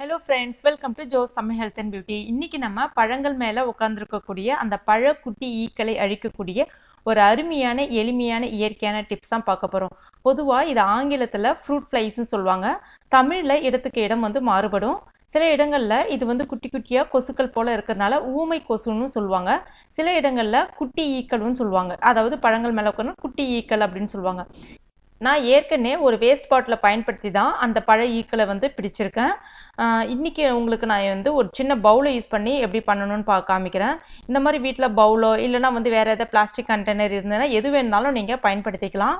Hello friends welcome to Jos Tamil health and beauty இன்றைக்கி நம்ம பழங்கள் மேலே உட்காந்துருக்கக்கூடிய அந்த பழக்குட்டி ஈக்களை அழிக்கக்கூடிய ஒரு அருமையான எளிமையான இயற்கையான டிப்ஸ் தான் பார்க்க போகிறோம் பொதுவாக இது ஆங்கிலத்தில் ஃப்ரூட் ஃப்ளைஸ்ன்னு சொல்லுவாங்க. தமிழில் இடத்துக்கு இடம் வந்து மாறுபடும். சில இடங்களில் இது வந்து குட்டி குட்டியாக கொசுக்கள் போல் இருக்கிறதுனால ஊமை கொசுன்னு சொல்லுவாங்க. சில இடங்களில் குட்டி ஈக்கள்னு சொல்லுவாங்க. அதாவது பழங்கள் மேலே உட்காந்து குட்டி ஈக்கள் அப்படின்னு சொல்லுவாங்க. நான் ஏற்கனவே ஒரு வேஸ்ட் பாட்டிலை பயன்படுத்தி தான் அந்த பழ ஈக்களை வந்து பிடிச்சிருக்கேன். இன்றைக்கி இன்னைக்கு உங்களுக்கு நான் வந்து ஒரு சின்ன பவுலை யூஸ் பண்ணி எப்படி பண்ணணும்னு பா காமிக்கிறேன். இந்த மாதிரி வீட்டில் பவுலோ இல்லைனா வந்து வேறு ஏதாவது பிளாஸ்டிக் கண்டெய்னர் இருந்ததுன்னா எது வேணுனாலும் நீங்கள் பயன்படுத்திக்கலாம்.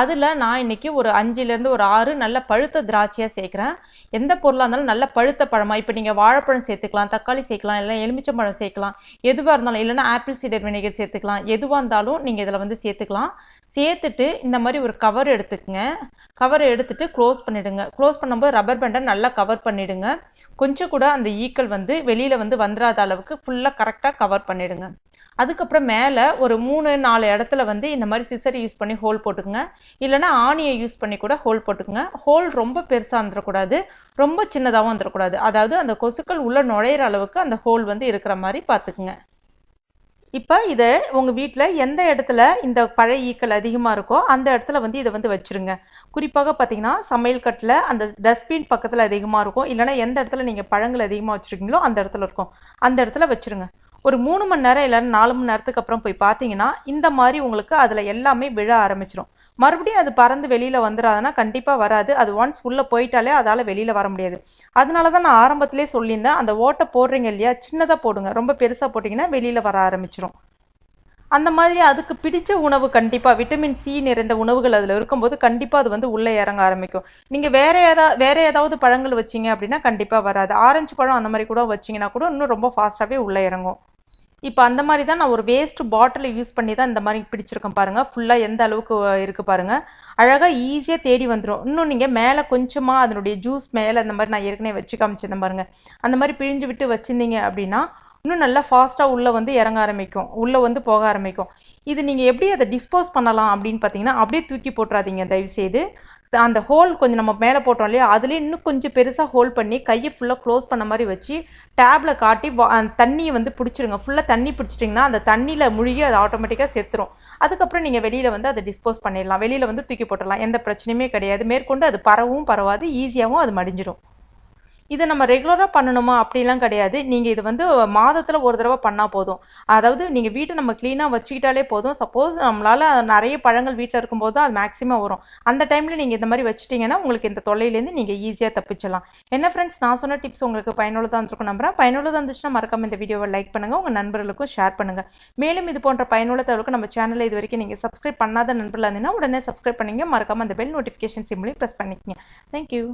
அதில் நான் இன்னைக்கு ஒரு அஞ்சுலேருந்து ஒரு ஆறு நல்ல பழுத்த திராட்சையாக சேர்க்குறேன். எந்த பொருளாக இருந்தாலும் நல்ல பழுத்த பழமாக இப்போ நீங்கள் வாழைப்பழம் சேர்த்துக்கலாம் தக்காளி சேர்க்கலாம் இல்லை எலுமிச்சம்பழம் சேர்க்கலாம். எதுவாக இருந்தாலும் இல்லைனா ஆப்பிள் சீடர் வினிகர் சேர்த்துக்கலாம். எதுவாக இருந்தாலும் நீங்கள் இதில் வந்து சேர்த்துக்கலாம். சேர்த்துட்டு இந்த மாதிரி ஒரு கவர் எடுத்துக்கங்க. கவர் எடுத்துட்டு க்ளோஸ் பண்ணிவிடுங்க க்ளோஸ் பண்ணும்போது ரப்பர் பேண்டை நல்லா கவர் பண்ணிவிடுங்க கொஞ்சம் கூட அந்த ஈக்கள் வந்து வெளியில் வந்து வந்துடாத அளவுக்கு ஃபுல்லாக கரெக்டாக கவர் பண்ணிவிடுங்க அதுக்கப்புறம் மேலே ஒரு மூணு நாலு இடத்துல வந்து இந்த மாதிரி சிசர் யூஸ் பண்ணி ஹோல் போட்டுக்குங்க. இல்லைனா ஆணியை யூஸ் பண்ணி கூட ஹோல் போட்டுக்குங்க. ஹோல் ரொம்ப பெருசாக இருந்துடக்கூடாது ரொம்ப சின்னதாகவும் வந்துடக்கூடாது அதாவது அந்த கொசுக்கள் உள்ளே நுழையிற அளவுக்கு அந்த ஹோல் வந்து இருக்கிற மாதிரி பார்த்துக்குங்க இப்போ இதை உங்கள் வீட்டில் எந்த இடத்துல இந்த பழைய ஈக்கள் அதிகமாக இருக்கோ அந்த இடத்துல வந்து இதை வந்து வச்சுருங்க. குறிப்பாக பார்த்தீங்கன்னா சமையல் கட்டில் அந்த டஸ்ட்பின் பக்கத்தில் அதிகமாக இருக்கும். இல்லைனா எந்த இடத்துல நீங்கள் பழங்கள் அதிகமாக வச்சுருக்கீங்களோ அந்த இடத்துல இருக்கும். அந்த இடத்துல வச்சுருங்க. ஒரு மூணு மணி நேரம் இல்லைன்னா நாலு மணி நேரத்துக்கு அப்புறம் போய் பார்த்தீங்கன்னா இந்த மாதிரி உங்களுக்கு அதில் எல்லாமே விழ ஆரம்பிச்சிடும் மறுபடியும் அது பறந்து வெளியில் வந்துடாதுன்னா கண்டிப்பாக வராது. அது ஒன்ஸ் உள்ளே போயிட்டாலே அதால் வெளியில் வர முடியாது. அதனால தான் நான் ஆரம்பத்திலே சொல்லியிருந்தேன் அந்த ஓட்டை போடுறீங்க இல்லையா சின்னதாக போடுங்க. ரொம்ப பெருசாக போட்டிங்கன்னா வெளியில் வர ஆரம்பிச்சிடும் அந்த மாதிரி அதுக்கு பிடிச்ச உணவு கண்டிப்பாக விட்டமின் சி நிறைந்த உணவுகள் அதில் இருக்கும்போது கண்டிப்பாக அது வந்து உள்ளே இறங்க ஆரம்பிக்கும். நீங்கள் வேற யாரா வேறு ஏதாவது பழங்கள் வச்சீங்க அப்படின்னா கண்டிப்பாக வராது. ஆரஞ்சு பழம் அந்த மாதிரி கூட வச்சிங்கன்னா கூட இன்னும் ரொம்ப ஃபாஸ்ட்டாகவே உள்ளே இறங்கும். இப்போ அந்த மாதிரி தான் நான் ஒரு வேஸ்ட் பாட்டிலை யூஸ் பண்ணி தான் இந்த மாதிரி பிடிச்சிருக்கேன் பாருங்கள் ஃபுல்லாக எந்த அளவுக்கு இருக்குது பாருங்கள் அழகாக ஈஸியாக தேடி வந்துடும் இன்னும் நீங்கள் மேலே கொஞ்சமாக அதனுடைய ஜூஸ் மேலே அந்த மாதிரி நான் ஏற்கனவே வச்சு காமிச்சிருந்தேன் பாருங்கள் அந்த மாதிரி பிழிஞ்சு விட்டு வச்சுருந்தீங்க அப்படின்னா இன்னும் நல்லா ஃபாஸ்ட்டாக உள்ளே வந்து இறங்க ஆரம்பிக்கும். உள்ளே வந்து போக ஆரம்பிக்கும். இது நீங்கள் எப்படி அதை டிஸ்போஸ் பண்ணலாம் அப்படின்னு பார்த்தீங்கன்னா அப்படியே தூக்கி போட்டுறாதீங்க. தயவுசெய்து. அந்த ஹோல் கொஞ்சம் நம்ம மேலே போட்டோம் இல்லையா? அதுலேயே இன்னும் கொஞ்சம் பெருசாக ஹோல் பண்ணி கையை ஃபுல்லாக க்ளோஸ் பண்ண மாதிரி வச்சு டேப்பில் காட்டி அந்த தண்ணியை வந்து பிடிச்சிருங்க. ஃபுல்லாக தண்ணி பிடிச்சிட்டிங்கன்னா அந்த தண்ணியில் முழுகி அது ஆட்டோமேட்டிக்காக செத்துரும். அதுக்கப்புறம் நீங்கள் வெளியில் வந்து அதை டிஸ்போஸ் பண்ணிடலாம். வெளியில் வந்து தூக்கி போட்டுடலாம். எந்த பிரச்சனையுமே கிடையாது. மேற்கொண்டு அது பரவும் பரவாது ஈஸியாகவும் அது மடிஞ்சிடும் இதை நம்ம ரெகுலராக பண்ணணுமா? அப்படிலாம் கிடையாது. நீங்கள் இது வந்து மாதத்தில் ஒரு தடவை பண்ணால் போதும். அதாவது நீங்கள் வீட்டை நம்ம க்ளீனாக வச்சுக்கிட்டாலே போதும். சப்போஸ் நம்மளால் நிறைய பழங்கள் வீட்டில் இருக்கும்போது அது மேக்ஸிமம் வரும். அந்த டைமில் நீங்கள் இந்த மாதிரி வச்சுட்டிங்கன்னா உங்களுக்கு இந்த தொல்லையிலேருந்து நீங்கள் ஈஸியாக தப்பிச்சலாம் என்ன ஃப்ரெண்ட்ஸ் நான் சொன்ன டிப்ஸ் உங்களுக்கு பயனுள்ளதாக இருந்திருக்கும் நம்புறேன். பயனுள்ளதாக இருந்துச்சுன்னா மறக்காம இந்த வீடியோவை லைக் பண்ணுங்கள் உங்கள் நண்பர்களுக்கும் ஷேர் பண்ணுங்கள் மேலும் இது போன்ற பயனுள்ள தகவலுக்கு நம்ம சேனலை இது வரைக்கும் நீங்கள் சப்ஸ்கிரைப் பண்ணாத நண்பர்களாக இருந்தீங்கன்னா உடனே சப்ஸ்கிரைப் பண்ணிங்க மறக்காம அந்த பெல் நோட்டிஃபிகேஷன் சிம்லையும் ப்ரெஸ் பண்ணிக்கங்க. Thank you